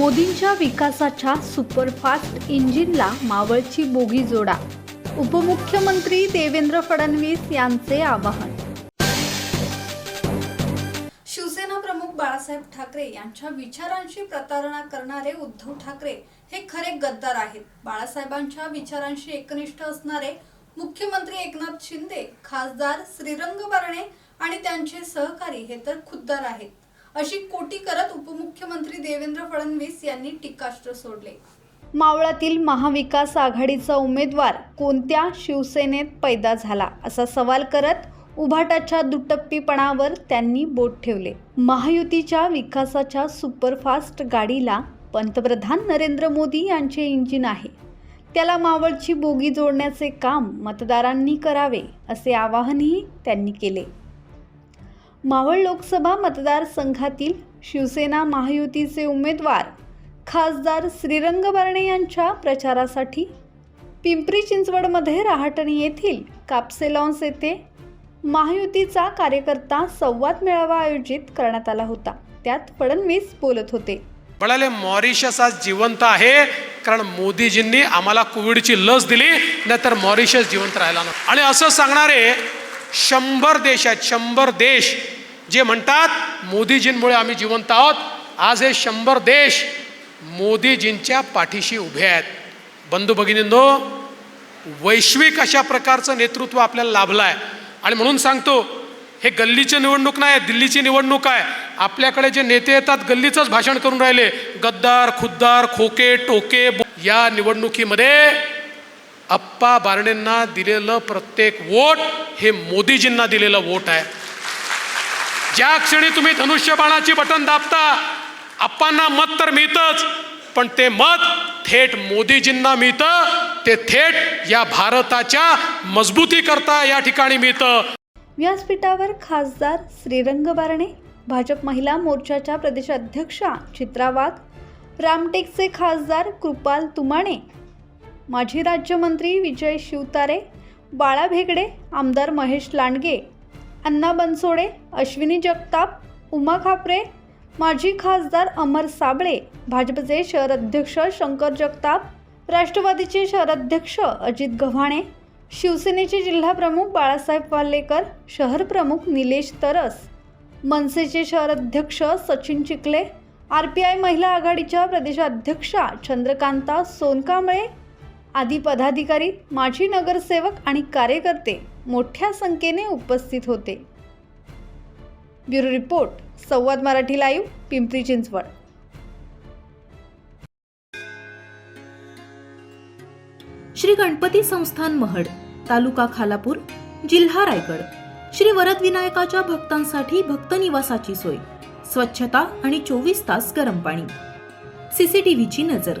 मोदींच्या विकासाच्या superfast इंजिनला मावळची bogie जोडा. उपमुख्यमंत्री देवेंद्र फडणवीस यांचे आवाहन. शिवसेना प्रमुख बाळासाहेब ठाकरे यांच्या विचारांशी प्रतारणा करणारे उद्धव ठाकरे हे खरे गद्दार आहेत. बाळासाहेबांच्या विचारांशी एकनिष्ठ असणारे मुख्यमंत्री एकनाथ शिंदे खासदार श्रीरंग बर्णे आणि त्यांचे सहकारी हे तर खुद्दार आहेत. अशी कोटी करत उपमुख्यमंत्री देवेंद्र फडणवीस यांनी टीकास्त्र सोडले. मावळातील महाविकास आघाडीचा उमेदवार कोणत्या शिवसेनेत पैदा झाला असा सवाल करत उभाटाच्या दुटप्पीपणावर त्यांनी बोट ठेवले. महायुतीच्या विकासाच्या सुपरफास्ट गाडीला पंतप्रधान नरेंद्र मोदी यांचे इंजिन आहे. त्याला मावळची बोगी जोडण्याचे काम मतदारांनी करावे असे आवाहनही त्यांनी केले. मावळ लोकसभा मतदारसंघातील शिवसेना महायुतीचे उमेदवार खासदार श्रीरंग बारणे यांच्या प्रचारासाठी पिंपरी चिंचवडमध्ये रहाटणी येथील कापसेलॉन्स येथे महायुतीचा कार्यकर्ता संवाद मेळावा आयोजित करण्यात आला होता. त्यात फडणवीस बोलत होते. म्हणाले मॉरिशस आज जिवंत आहे कारण मोदीजींनी आम्हाला कोविडची लस दिली नाहीतर मॉरिशस जिवंत राहिला आणि असं सांगणारे शंभर देश आहेत शंभर देश. जे म्हणतात मोदीजींमुळे आम्ही जिवंत आहोत. आज हे शंभर देश मोदीजींच्या पाठीशी उभे आहेत. बंधू भगिनींनो वैश्विक अशा प्रकारचं नेतृत्व आपल्याला लाभलं आहे आणि म्हणून सांगतो हे गल्लीची निवडणूक नाही दिल्लीची निवडणूक आहे. आपल्याकडे जे नेते येतात गल्लीचंच भाषण करून राहिले. गद्दार खुद्दार खोके टोके या निवडणुकीमध्ये अप्पा बारणेंना दिलेलं प्रत्येक वोट हे मोदीजींना दिलेलं वोट आहे. ज्या क्षणी तुम्ही धनुष्यबाणाची बटन दाबता अप्पांना मत तर मिळतंच पण ते मत थेट मोदीजींना मिळतं ते थेट या भारताच्या मजबूतीकरता या ठिकाणी मिळतं. व्यासपीठावर खासदार श्रीरंग बारणे भाजप महिला मोर्चाच्या प्रदेशाध्यक्षा चित्रा वाघ रामटेकचे खासदार कृपाल तुमाणे माजी राज्यमंत्री विजय शिवतारे बाळा भेगडे आमदार महेश लांडगे अण्णा बनसोडे अश्विनी जगताप उमा खापरे माजी खासदार अमर साबळे भाजपचे शहर अध्यक्ष शंकर जगताप राष्ट्रवादीचे शहराध्यक्ष अजित गव्हाणे शिवसेनेचे जिल्हाप्रमुख बाळासाहेब वाल्लेकर शहर प्रमुख निलेश तरस मनसेचे शहर अध्यक्ष Sachin Chikhale R P I महिला आघाडीच्या प्रदेशाध्यक्षा चंद्रकांता सोनकांबळे आदी पदाधिकारी माजी नगरसेवक आणि कार्यकर्ते मोठ्या संख्येने उपस्थित होते. ब्युरो रिपोर्ट संवाद मराठी लाईव्ह पिंपरी चिंचवड. श्री गणपती संस्थान महड तालुका खालापूर जिल्हा रायगड. श्री वरद विनायकाच्या भक्तांसाठी भक्त निवासाची सोय स्वच्छता आणि चोवीस तास गरम पाणी. सीसीटीव्हीची नजर.